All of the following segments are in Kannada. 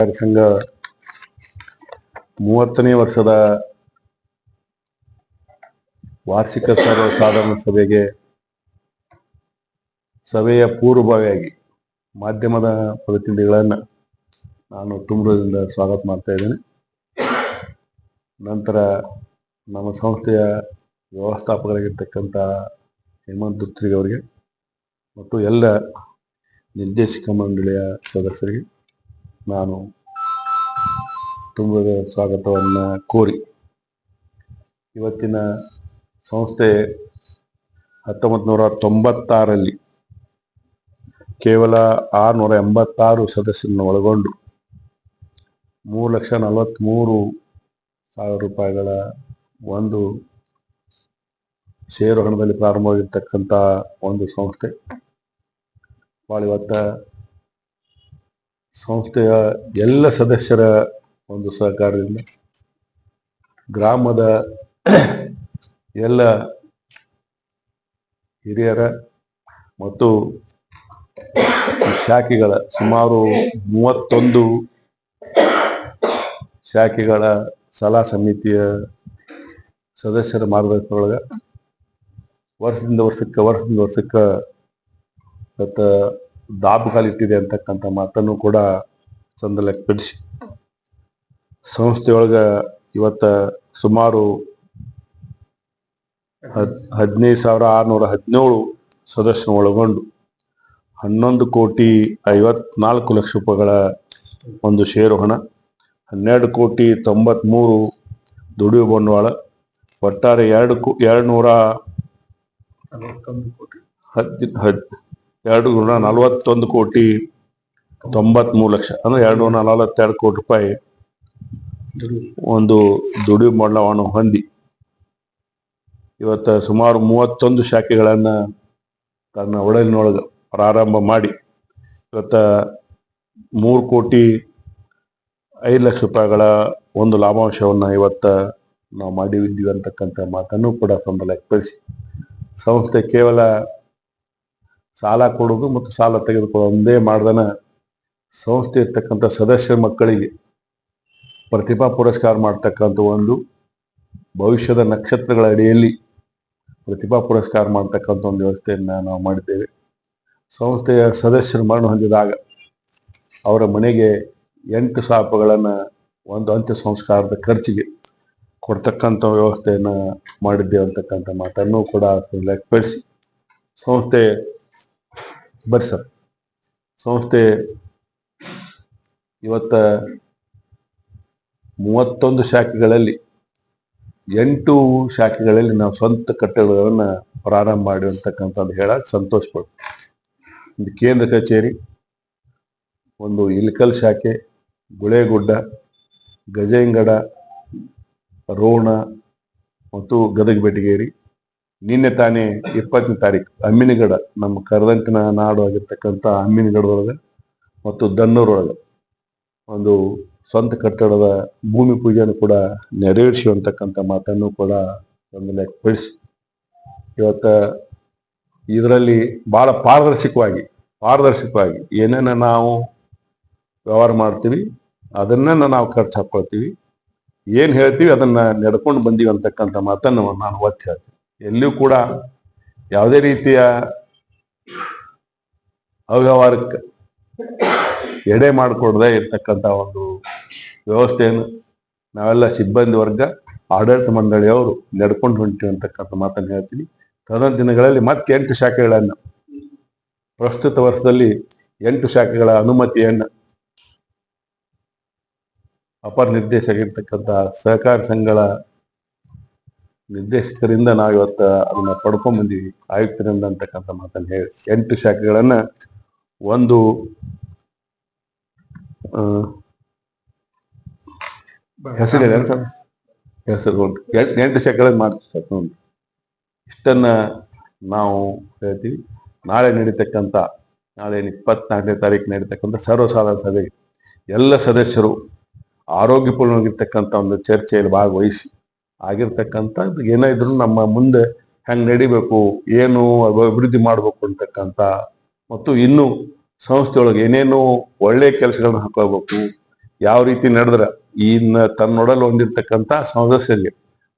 ಸಂಘ ಮೂವತ್ತನೇ ವರ್ಷದ ವಾರ್ಷಿಕ ಸರ್ವ ಸಾಧಾರಣ ಸಭೆಗೆ ಸಭೆಯ ಪೂರ್ವಭಾವಿಯಾಗಿ ಮಾಧ್ಯಮದ ಪ್ರತಿನಿಧಿಗಳನ್ನು ನಾನು ತುಂಬದಿಂದ ಸ್ವಾಗತ ಮಾಡ್ತಾ ಇದ್ದೇನೆ. ನಂತರ ನಮ್ಮ ಸಂಸ್ಥೆಯ ವ್ಯವಸ್ಥಾಪಕರಾಗಿರ್ತಕ್ಕಂಥ ಹೇಮಂತ್ ಅವರಿಗೆ ಮತ್ತು ಎಲ್ಲ ನಿರ್ದೇಶಕ ಮಂಡಳಿಯ ಸದಸ್ಯರಿಗೆ ನಾನು ತುಂಬದ ಸ್ವಾಗತವನ್ನು ಕೋರಿ. ಇವತ್ತಿನ ಸಂಸ್ಥೆ ಹತ್ತೊಂಬತ್ತು ನೂರ ತೊಂಬತ್ತಾರಲ್ಲಿ ಕೇವಲ ಆರುನೂರ ಎಂಬತ್ತಾರು ಸದಸ್ಯರನ್ನು ಒಳಗೊಂಡು ಮೂರು ಲಕ್ಷ ನಲವತ್ತ್ಮೂರು ಸಾವಿರ ರೂಪಾಯಿಗಳ ಒಂದು ಷೇರು ಹಣದಲ್ಲಿ ಪ್ರಾರಂಭವಾಗಿರ್ತಕ್ಕಂಥ ಒಂದು ಸಂಸ್ಥೆ. ಭಾಳ ಇವತ್ತ ಸಂಸ್ಥೆಯ ಎಲ್ಲ ಸದಸ್ಯರ ಒಂದು ಸಹಕಾರದಿಂದ ಗ್ರಾಮದ ಎಲ್ಲ ಹಿರಿಯರ ಮತ್ತು ಶಾಖೆಗಳ ಸುಮಾರು ಮೂವತ್ತೊಂದು ಶಾಖೆಗಳ ಸಲಹಾ ಸಮಿತಿಯ ಸದಸ್ಯರ ಮಾರ್ಗದರ್ಶನದೊಳಗೆ ವರ್ಷದಿಂದ ವರ್ಷಕ್ಕೆ ವರ್ಷದಿಂದ ವರ್ಷಕ್ಕೆ ಇವತ್ತು ದಾಬುಗಾಲಿಟ್ಟಿದೆ ಅಂತಕ್ಕಂಥ ಮಾತನ್ನು ಕೂಡ ಸಂದರ್ಭಪಡಿಸಿ ಸಂಸ್ಥೆಯೊಳಗೆ ಇವತ್ತ ಸುಮಾರು ಹದ್ ಹದಿನೈದು ಸಾವಿರ ಆರುನೂರ ಹದಿನೇಳು ಸದಸ್ಯರು ಒಳಗೊಂಡು ಹನ್ನೊಂದು ಕೋಟಿ ಐವತ್ನಾಲ್ಕು ಲಕ್ಷ ರೂಪಾಯಿಗಳ ಒಂದು ಷೇರು ಹಣ ಹನ್ನೆರಡು ಕೋಟಿ ತೊಂಬತ್ಮೂರು ದುಡಿಯುವ ಬಂಡವಾಳ ಒಟ್ಟಾರೆ ಎರಡು ಕೋ ಎರಡು ನೂರ ಹದ್ ಹದ್ ಎರಡು ನೂರ ನಲವತ್ತೊಂದು ಕೋಟಿ ತೊಂಬತ್ಮೂರು ಲಕ್ಷ, ಅಂದ್ರೆ ಎರಡು ನೂರ ನಲವತ್ತೆರಡು ಕೋಟಿ ರೂಪಾಯಿ ಒಂದು ದುಡಿಯುವ ಬಂಡವಾಳವನ್ನು ಹೊಂದಿ. ಇವತ್ತು ಸುಮಾರು ಮೂವತ್ತೊಂದು ಶಾಖೆಗಳನ್ನು ತನ್ನ ಒಡಲಿನೊಳಗೆ ಪ್ರಾರಂಭ ಮಾಡಿ. ಇವತ್ತ ಮೂರು ಕೋಟಿ ಐದು ಲಕ್ಷ ರೂಪಾಯಿಗಳ ಒಂದು ಲಾಭಾಂಶವನ್ನ ಇವತ್ತ ನಾವು ಮಾಡಿದ್ದೀವಿ ಅಂತಕ್ಕಂಥ ಮಾತನ್ನು ಕೂಡ ಸಂಬಳಪಡಿಸಿ ಸಂಸ್ಥೆ ಕೇವಲ ಸಾಲ ಕೊಡೋದು ಮತ್ತು ಸಾಲ ತೆಗೆದುಕೊಳ್ಳೋದು ಒಂದೇ ಮಾಡ್ದನ ಸಂಸ್ಥೆ ಇರ್ತಕ್ಕಂಥ ಸದಸ್ಯರ ಮಕ್ಕಳಿಗೆ ಪ್ರತಿಭಾ ಪುರಸ್ಕಾರ ಮಾಡ್ತಕ್ಕಂಥ ಒಂದು ಭವಿಷ್ಯದ ನಕ್ಷತ್ರಗಳ ಅಡಿಯಲ್ಲಿ ಪ್ರತಿಭಾ ಪುರಸ್ಕಾರ ಮಾಡ್ತಕ್ಕಂಥ ಒಂದು ವ್ಯವಸ್ಥೆಯನ್ನು ನಾವು ಮಾಡಿದ್ದೇವೆ. ಸಂಸ್ಥೆಯ ಸದಸ್ಯರು ಮರಣ ಹೊಂದಿದಾಗ ಅವರ ಮನೆಗೆ ಎಂಟು ಸಾವಿರಗಳನ್ನು ಒಂದು ಅಂತ್ಯ ಸಂಸ್ಕಾರದ ಖರ್ಚಿಗೆ ಕೊಡ್ತಕ್ಕಂಥ ವ್ಯವಸ್ಥೆಯನ್ನು ಮಾಡಿದ್ದೇವೆ ಅಂತಕ್ಕಂಥ ಮಾತನ್ನು ಕೂಡ ಲೆಕ್ಕಪಡಿಸಿ ಸಂಸ್ಥೆ ಬರ್ರಿ ಸರ್. ಸಂಸ್ಥೆ ಇವತ್ತ ಮೂವತ್ತೊಂದು ಶಾಖೆಗಳಲ್ಲಿ, ಎಂಟು ಶಾಖೆಗಳಲ್ಲಿ ನಾವು ಸ್ವಂತ ಕಟ್ಟಡಗಳನ್ನು ಪ್ರಾರಂಭ ಮಾಡಿ ಅಂತಕ್ಕಂಥದ್ದು ಹೇಳಕ್ ಸಂತೋಷ ಪಡ್ತೀವಿ ಒಂದು ಕೇಂದ್ರ ಕಚೇರಿ, ಒಂದು ಇಲ್ಕಲ್ ಶಾಖೆ, ಗುಳೇಗುಡ್ಡ, ಗಜೇಂಗಡ, ರೋಣ ಮತ್ತು ಗದಗ ಬೆಟಗೇರಿ. ನಿನ್ನೆ ತಾನೇ ಇಪ್ಪತ್ತನೇ ತಾರೀಕು. ಅಮ್ಮಿನಗಡ, ನಮ್ಮ ಕರದಂಟಿನ ನಾಡು ಆಗಿರ್ತಕ್ಕಂಥ ಅಮ್ಮಿನಗಡದೊಳಗೆ ಮತ್ತು ದನ್ನೂರೊಳಗೆ ಒಂದು ಸ್ವಂತ ಕಟ್ಟಡದ ಭೂಮಿ ಪೂಜೆಯನ್ನು ಕೂಡ ನೆರವೇರಿಸುವಂತಕ್ಕಂಥ ಮಾತನ್ನು ಕೂಡ ಒಂದು ಲೆಕ್ಕಪಡಿಸಿ ಇವತ್ತ ಇದರಲ್ಲಿ ಬಹಳ ಪಾರದರ್ಶಕವಾಗಿ ಪಾರದರ್ಶಕವಾಗಿ ಏನೇನ ನಾವು ವ್ಯವಹಾರ ಮಾಡ್ತೀವಿ ಅದನ್ನ ನಾವು ಖರ್ಚು ಹಾಕ್ಕೊಳ್ತೀವಿ, ಏನು ಹೇಳ್ತೀವಿ ಅದನ್ನ ನಡ್ಕೊಂಡು ಬಂದೀವಿ ಅಂತಕ್ಕಂಥ ಮಾತನ್ನು ನಾನು ಒತ್ತಿ ಹೇಳ್ತೀನಿ. ಎಲ್ಲಿಯೂ ಕೂಡ ಯಾವುದೇ ರೀತಿಯ ಅವ್ಯವಹಾರಕ್ಕೆ ಎಡೆ ಮಾಡಿಕೊಡದೆ ಇರ್ತಕ್ಕಂಥ ಒಂದು ವ್ಯವಸ್ಥೆಯನ್ನು ನಾವೆಲ್ಲ ಸಿಬ್ಬಂದಿ ವರ್ಗ, ಆಡಳಿತ ಮಂಡಳಿಯವರು ನಡ್ಕೊಂಡು ಹೊಂಟಿವಿ ಅಂತಕ್ಕಂಥ ಮಾತನ್ನು ಹೇಳ್ತೀನಿ. ತದ ದಿನಗಳಲ್ಲಿ ಮತ್ತೆ ಎಂಟು ಶಾಖೆಗಳನ್ನು, ಪ್ರಸ್ತುತ ವರ್ಷದಲ್ಲಿ ಎಂಟು ಶಾಖೆಗಳ ಅನುಮತಿಯನ್ನು ಅಪರ ನಿರ್ದೇಶಕ ಇರ್ತಕ್ಕಂಥ ಸಹಕಾರ ಸಂಘಗಳ ನಿರ್ದೇಶಕರಿಂದ ನಾವು ಇವತ್ತು ಅದನ್ನ ಪಡ್ಕೊಂಡ್ ಬಂದೀವಿ ಆಯುಕ್ತರಿಂದ ಅಂತಕ್ಕಂಥ ಮಾತನ್ನು ಹೇಳಿ. ಎಂಟು ಶಾಖೆಗಳನ್ನ ಒಂದು ಆ, ಹೆಸರು ಎಂಟು ಶಾಖೆಗಳನ್ನ ಮಾಡ್ತೀವಿ ಸರ್. ಇಷ್ಟನ್ನ ನಾವು ಹೇಳ್ತೀವಿ. ನಾಳೆ ನಡೀತಕ್ಕಂಥ ನಾಳೆ ಇಪ್ಪತ್ನಾಲ್ಕನೇ ತಾರೀಕು ನಡೀತಕ್ಕಂಥ ಸರ್ವಸಾಧಾರಣ ಸಭೆಗೆ ಎಲ್ಲ ಸದಸ್ಯರು ಆರೋಗ್ಯಪೂರ್ಣವಾಗಿರ್ತಕ್ಕಂಥ ಒಂದು ಚರ್ಚೆಯಲ್ಲಿ ಭಾಗವಹಿಸಿ ಆಗಿರ್ತಕ್ಕಂಥ ಏನೇ ಇದ್ರು ನಮ್ಮ ಮುಂದೆ ಹೆಂಗೆ ನಡಿಬೇಕು, ಏನು ಅಭಿವೃದ್ಧಿ ಮಾಡ್ಬೇಕು ಅಂತಕ್ಕಂಥ ಮತ್ತು ಇನ್ನು ಸಂಸ್ಥೆಯೊಳಗೆ ಏನೇನು ಒಳ್ಳೆ ಕೆಲಸಗಳನ್ನ ಹಾಕೋಬೇಕು ಯಾವ ರೀತಿ ನಡೆದ್ರ ಇನ್ನ ತನ್ನೊಡಲು ಹೊಂದಿರ್ತಕ್ಕಂಥ ಸದಸ್ಯರಿಗೆ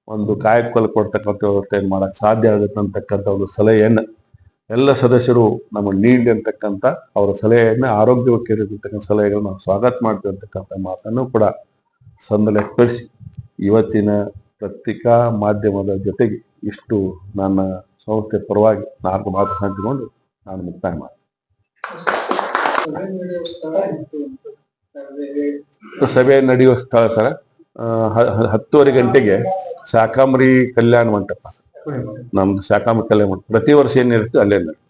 ಒಂದು ಕಾಯಕಲ್ ಕೊಡ್ತಕ್ಕಂಥ ಏನು ಮಾಡಕ್ ಸಾಧ್ಯ ಆಗುತ್ತೆ ಅಂತಕ್ಕಂಥ ಒಂದು ಸಲಹೆಯನ್ನು ಎಲ್ಲ ಸದಸ್ಯರು ನಮಗೆ ನೀಡಿ ಅಂತಕ್ಕಂಥ ಅವರ ಸಲಹೆಯನ್ನು ಆರೋಗ್ಯಕ್ಕೆ ಇರತಕ್ಕಂಥ ಸಲಹೆಗಳನ್ನು ನಾವು ಸ್ವಾಗತ ಮಾಡ್ತೀವಿ ಅಂತಕ್ಕಂಥ ಮಾತನ್ನು ಕೂಡ ಸಂದಲೆ ಕಳಿಸಿ ಇವತ್ತಿನ ಪತ್ರಿಕಾ ಮಾಧ್ಯಮದ ಜೊತೆಗೆ ಇಷ್ಟು ನನ್ನ ಸಂಸ್ಥೆ ಪರವಾಗಿ ನಾಲ್ಕು ಮಾತು ಹಂಚಿಕೊಂಡು ನಾನು ಮುಕ್ತಾಯ ಮಾಡ್ತೀನಿ. ಸಭೆ ನಡೆಯುವ ಸ್ಥಳ ಸರ? ಹತ್ತುವರೆ ಗಂಟೆಗೆ ಶಾಕಾಂಬರಿ ಕಲ್ಯಾಣ ಮಂಟಪ. ನಮ್ದು ಶಾಕಾಂಬರಿ ಕಲ್ಯಾಣ ಮಂಟಪ. ಪ್ರತಿ ವರ್ಷ ಏನಿರುತ್ತೆ ಅಲ್ಲೇ ನಡೆಯುತ್ತೆ.